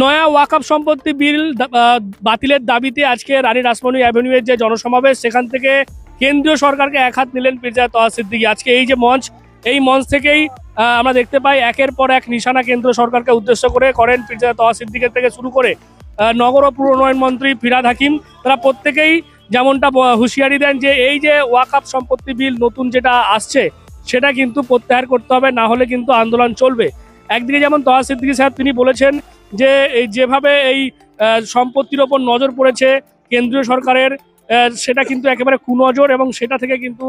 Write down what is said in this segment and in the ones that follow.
নয়া ওয়াকআপ সম্পত্তি বিল বাতিলের দাবিতে আজকে রানী রাসমণি অ্যাভিনিউয়ের যে জনসমাবেশ, সেখান থেকে কেন্দ্রীয় সরকারকে এক হাত নিলেন পিরজা তোহা সিদ্দিকী। আজকে এই যে মঞ্চ, এই মঞ্চ থেকেই আমরা দেখতে পাই একের পর এক নিশানা কেন্দ্র সরকারকে উদ্দেশ্য করে করেন পিরজা তোহা সিদ্দিকের থেকে শুরু করে নগর ও পুর উন্নয়ন মন্ত্রী ফিরাদ হাকিম। তারা প্রত্যেকেই যেমনটা হুঁশিয়ারি দেন যে এই যে ওয়াকআপ সম্পত্তি বিল নতুন যেটা আসছে, সেটা কিন্তু প্রত্যাহার করতে হবে, না হলে কিন্তু আন্দোলন চলবে। একদিকে যেমন তোহা সিদ্দিকী সাহেব তিনি বলেছেন যে এই যেভাবে এই সম্পত্তির ওপর নজর পড়েছে কেন্দ্রীয় সরকারের সেটা কিন্তু একেবারে কুনজর এবং সেটা থেকে কিন্তু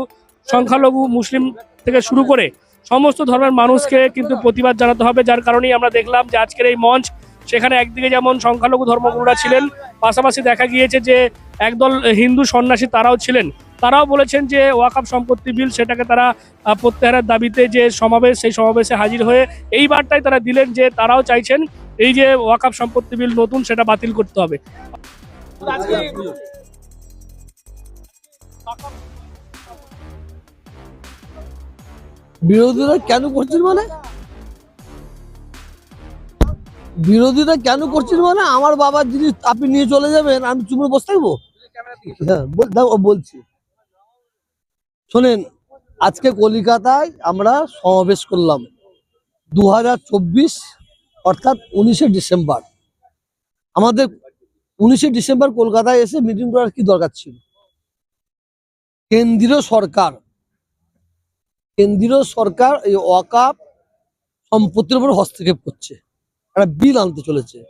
সংখ্যালঘু মুসলিম থেকে শুরু করে সমস্ত ধর্মের মানুষকে কিন্তু প্রতিবাদ জানাতে হবে, যার কারণেই আমরা দেখলাম যে আজকের এই মঞ্চ সেখানে একদিকে যেমন সংখ্যালঘু ধর্মগুরুরা ছিলেন, পাশাপাশি দেখা গিয়েছে যে একদল হিন্দু সন্ন্যাসী তারাও ছিলেন। তারাও বলেছেন যে ওয়াকাপ সম্পত্তি বিল সেটাকে তারা প্রত্যাহারের দাবিতে যে সমাবেশ, সেই সমাবেশে হাজির হয়ে এই বার্তায় তারা দিলেন যে তারাও চাইছেন এই যে ওয়াকাপ সম্পত্তি বিল নতুন, সেটা বাতিল করতে হবে। বিরোধীরা কেন করছেন মানে? বিরোধীরা কেন করছেন মানে? আমার বাবার জিনিস আপনি নিয়ে চলে যাবেন, আমি চুমড়ে বসে থাকব হ্যাঁ বলছি। শোনেন, আজকে কলিকাতায় আমরা সমাবেশ করলাম। দু হাজার চব্বিশ অর্থাৎ উনিশে ডিসেম্বর। আমাদের উনিশে ডিসেম্বর কলকাতায় এসে মিটিং করার কি দরকার ছিল? কেন্দ্রীয় সরকার। কেন্দ্রীয় সরকার এই ওয়াকাপ সম্পত্তির উপর হস্তক্ষেপ করছে। একটা বিল আনতে চলেছে।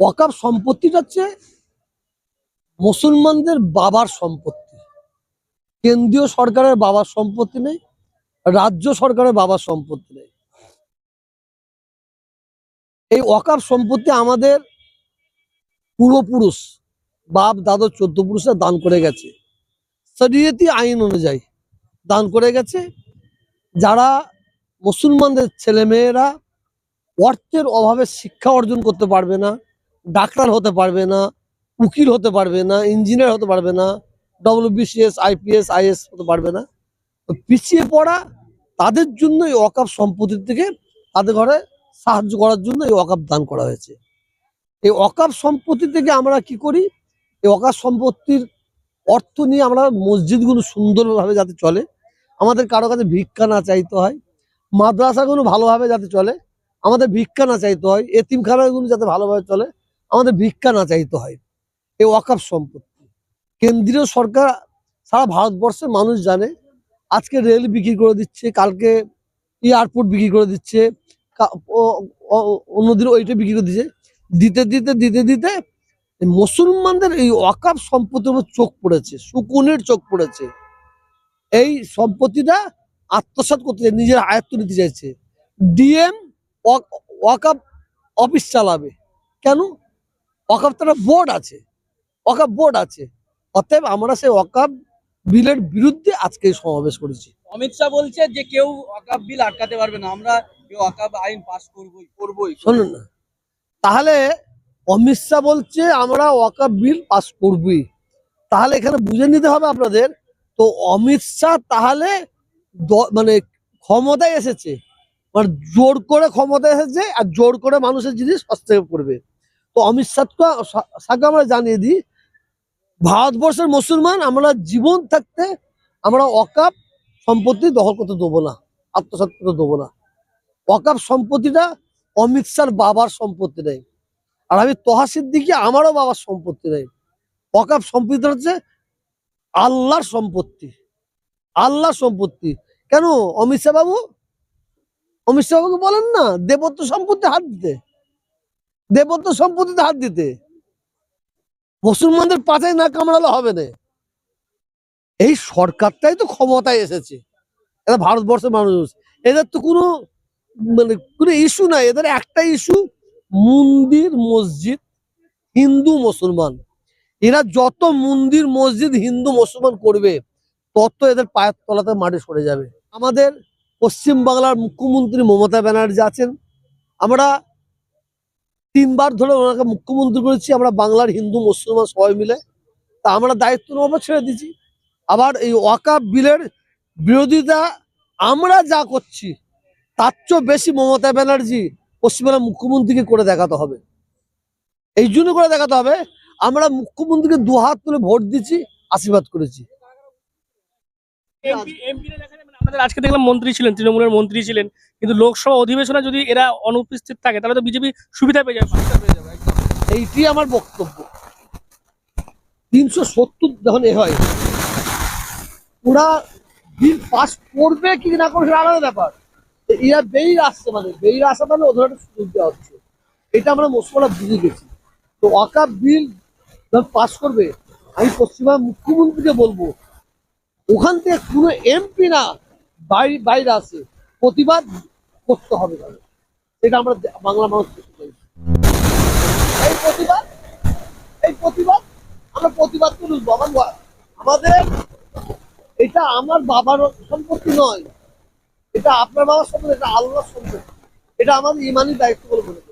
ওয়াকাপ সম্পত্তিটা হচ্ছে মুসলমানদের বাবার সম্পত্তি। কেন্দ্রীয় সরকারের বাবার সম্পত্তি নেই, রাজ্য সরকারের বাবার সম্পত্তি নেই। এই ওয়াকাপ সম্পত্তি আমাদের পূর্বপুরুষ, বাপ, দাদু, চোদ্দ পুরুষরা দান করে গেছে। শরীয়তি আইন অনুযায়ী দান করে গেছে। যারা মুসলমানদের ছেলেমেয়েরা অর্থের অভাবে শিক্ষা অর্জন করতে পারবে না, ডাক্তার হতে পারবে না, উকিল হতে পারবে না, ইঞ্জিনিয়ার হতে পারবে না ডব্লিউবিসিএস আইপিএস আইএস হতে পারবে না। পিছিয়ে পড়া তাদের জন্য এই অকাপ সম্পত্তি থেকে তাদের ঘরে সাহায্য করার জন্য এই অকাপ দান করা হয়েছে। এই অকাপ সম্পত্তি থেকে আমরা কি করি? এই অকাপ সম্পত্তির অর্থ নিয়ে আমরা মসজিদগুলো সুন্দরভাবে যাতে চলে। আমাদের কারও কাছে ভিক্ষা না চাইতে হয়। মাদ্রাসাগুলো ভালোভাবে যাতে চলে। আমাদের ভিক্ষা না চাইতে হয়। এতিমখানাগুলো যাতে ভালোভাবে চলে। আমাদের ভিক্ষা না চাইতে হয়। এই ওয়াকাপ সম্পত্তি। কেন্দ্রীয় সরকার সারা ভারতবর্ষের মানুষ জানে, আজকে রেল বিক্রি করে দিচ্ছে, কালকে এয়ারপোর্ট বিক্রি করে দিচ্ছে। অন্যদিন ওইটা বিক্রি করে দিচ্ছে দিতে দিতে দিতে দিতে মুসলমানদের এই ওয়াকাপ সম্পত্তির উপর চোখ পড়েছে, সুকুনের চোখ পড়েছে। এই সম্পত্তিটা আত্মসাৎ করতে নিজের আয়ত্ত নিতে চাইছে। ডিএম ওয়াকাপ অফিস চালাবে। কেন? ওয়াকাপ তারা বোর্ড আছে। ওয়াকাপ বোর্ড আছে। অতএব আমরা সেই ওয়াকাপ বিলের বিরুদ্ধে আজকে সমাবেশ করেছি। অমিত শাহ বলছে যে কেউ ওয়াকাব বিল আটকাতে পারবে না। আমরা আইন পাস করবই। করবই। শোনেন না। তাহলে অমিত শাহ বলছে আমরা ওয়াকাপ বিল পাস করবই। তাহলে এখানে বুঝে নিতে হবে আপনাদের। তো অমিত শাহ তাহলে মানে ক্ষমতায় এসেছে। মানে জোর করে ক্ষমতায় এসেছে আর জোর করে মানুষের জিনিস হস্তক্ষেপ করবে তো অমিত শাহকে শাহকে আমরা জানিয়ে দিই ভারতবর্ষের মুসলমান আমরা জীবন থাকতে আমরা অকাপ সম্পত্তি দখল করতে দেবো না আত্মসাৎ করতে দেবো না। অকাপ সম্পত্তিটা, অমিত শাহর বাবার সম্পত্তি নেই। আর আমি তহা সিদ্দিকি, আমারও বাবার সম্পত্তি নেই। অকাপ সম্পত্তি হচ্ছে আল্লাহর সম্পত্তি। আল্লাহর সম্পত্তি। কেন? অমিত শাহ বাবু? অমিত শাহ বাবুকে বলেন না, দেবত্ব সম্পত্তি হাত দিতে। দেবত্ব সম্পত্তিতে হাত দিতে। মুসলমানদের পাতায় না কামড়ালে হবে না। এই সরকারটাই তো ক্ষমতায় এসেছে। এটা ভারতবর্ষের মানুষ। এদের তো কোনো মানে কোনো ইস্যু নাই। এদের একটা ইস্যু মন্দির, মসজিদ, হিন্দু, মুসলমান। এরা যত মন্দির, মসজিদ, হিন্দু, মুসলমান করবে, তত এদের পায়ের তলাতে মাটি সরে যাবে। আমাদের পশ্চিম বাংলার মুখ্যমন্ত্রী মমতা ব্যানার্জি আছেন। আমরা তিনবার ধরে ওনাকে মুখ্যমন্ত্রী করেছি, আমরা বাংলার হিন্দু, মুসলমান সবাই মিলে। তা আমরা দায়িত্ব নেওয়া ছেড়ে দিচ্ছি আবার এই ওয়াকাপ বিলের বিরোধিতা, আমরা যা করছি তার চেয়েও বেশি মমতা ব্যানার্জি পশ্চিমবাংলার মুখ্যমন্ত্রীকে করে দেখাতে হবে। এই জন্য করে দেখাতে হবে আমরা মুখ্যমন্ত্রীকে দু হাত তুলে ভোট দিচ্ছি আশীর্বাদ করেছি। মানে আমাদের আজকে দেখলাম মন্ত্রী ছিলেন তৃণমূলের মন্ত্রী ছিলেন কিন্তু লোকসভা অধিবেশনে যদি এরা অনুপস্থিত থাকে তাহলে তো বিজেপি সুবিধা পেয়ে যাবে। এইটি আমার বক্তব্য। তিনশো সত্তর যখন এ হয় ওরা বিল পাস করবে কি না করবে সেটা আলাদা ব্যাপার। এরা বেইর আসছে মানে বেইর আসা মানে ওদের একটা সুযোগ দেওয়া হচ্ছে। এটা আমরা মুসলমানরা বুঝে গেছি। তো ওয়াকাপ বিল পাস করবে, আমি পশ্চিমবঙ্গের মুখ্যমন্ত্রীকে বলব, ওখান থেকে কোনো এমপি না বাইরে আসে, প্রতিবাদ করতে হবে তাদের। এটা আমরা বাংলা মানুষ করতে চাই এই প্রতিবাদ এই প্রতিবাদ, আমরা প্রতিবাদ করে আমাদের, এটা আমার বাবার সম্পত্তি নয়। এটা আপনার বাবার সম্পদ এটা আল্লাহর সম্পদ এটা আমাদের ইমানই দায়িত্ব বলে মনে করি।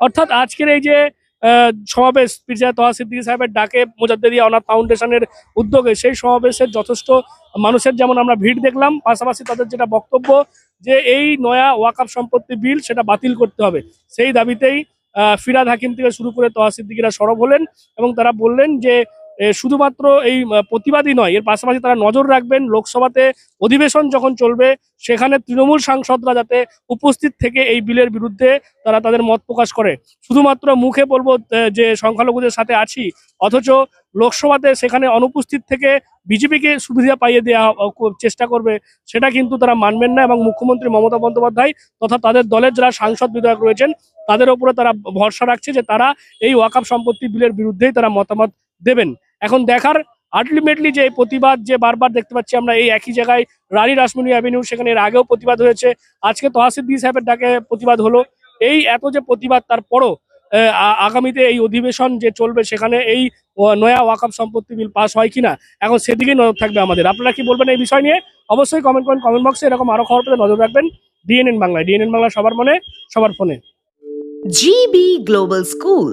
অর্থাৎ আজকের এই যে সমাবেশ পিরজা তোহা সিদ্দিকী সাহেবের ডাকে মোজাদ্দেদিয়া অনাথ ফাউন্ডেশনের উদ্যোগে সেই সমাবেশের যথেষ্ট মানুষের যেমন আমরা ভিড় দেখলাম, পাশাপাশি তাদের যেটা বক্তব্য যে এই নয়া ওয়াকাপ সম্পত্তি বিল সেটা বাতিল করতে হবে। সেই দাবিতেই ফিরাদ হাকিম থেকে শুরু করে তোহা সিদ্দিকিরা সরব হলেন এবং তারা বললেন যে শুধুমাত্র এই প্রতিবাদী নয়, এর পাশাপাশি তারা নজর রাখবেন লোকসভাতে অধিবেশন যখন চলবে, সেখানে তৃণমূল সাংসদরা যাতে উপস্থিত থেকে এই বিলের বিরুদ্ধে তারা তাদের মত প্রকাশ করে। শুধুমাত্র মুখে বলব যে সংখ্যালঘুদের সাথে আছি, অথচ লোকসভাতে সেখানে অনুপস্থিত থেকে বিজেপিকে সুবিধা পাইয়ে দেওয়া চেষ্টা করবে, সেটা কিন্তু তারা মানবেন না এবং মুখ্যমন্ত্রী মমতা বন্দ্যোপাধ্যায় তথা তাদের দলের যারা সাংসদ বিধায়ক রয়েছেন, তাদের উপরে তারা ভরসা রাখছে যে তারা এই ওয়াকাপ সম্পত্তি বিলের বিরুদ্ধেই তারা মতামত দেবেন। এখন দেখার আলটিমেটলি যে প্রতিবাদ যে বারবার দেখতে পাচ্ছি আমরা এই একই জায়গায় রানী রাসমণি অ্যাভিনিউ সেখানে এর আগেও প্রতিবাদ হয়েছে। আজকে তহাসিদ্দি সাহেবের ডাকে প্রতিবাদ হলো। এই এত যে প্রতিবাদ তারপরও আগামীতে এই অধিবেশন যে চলবে সেখানে এই নয়া ওয়াকাপ সম্পত্তি বিল পাস হয় কিনা এখন সেদিকেই নজর থাকবে আমাদের। আপনারা কি বলবেন এই বিষয় নিয়ে? অবশ্যই কমেন্ট করেন কমেন্ট বক্সে এরকম আরও খবর পেতে নজর রাখবেন। ডিএনএন বাংলায় ডিএনএন বাংলা সবার মনে সবার ফোনে। GB global School,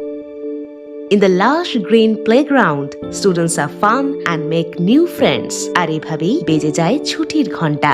In the lush green playground, students are fun and make new friends. আর এভাবেই বেজে যায় ছুটির ঘণ্টা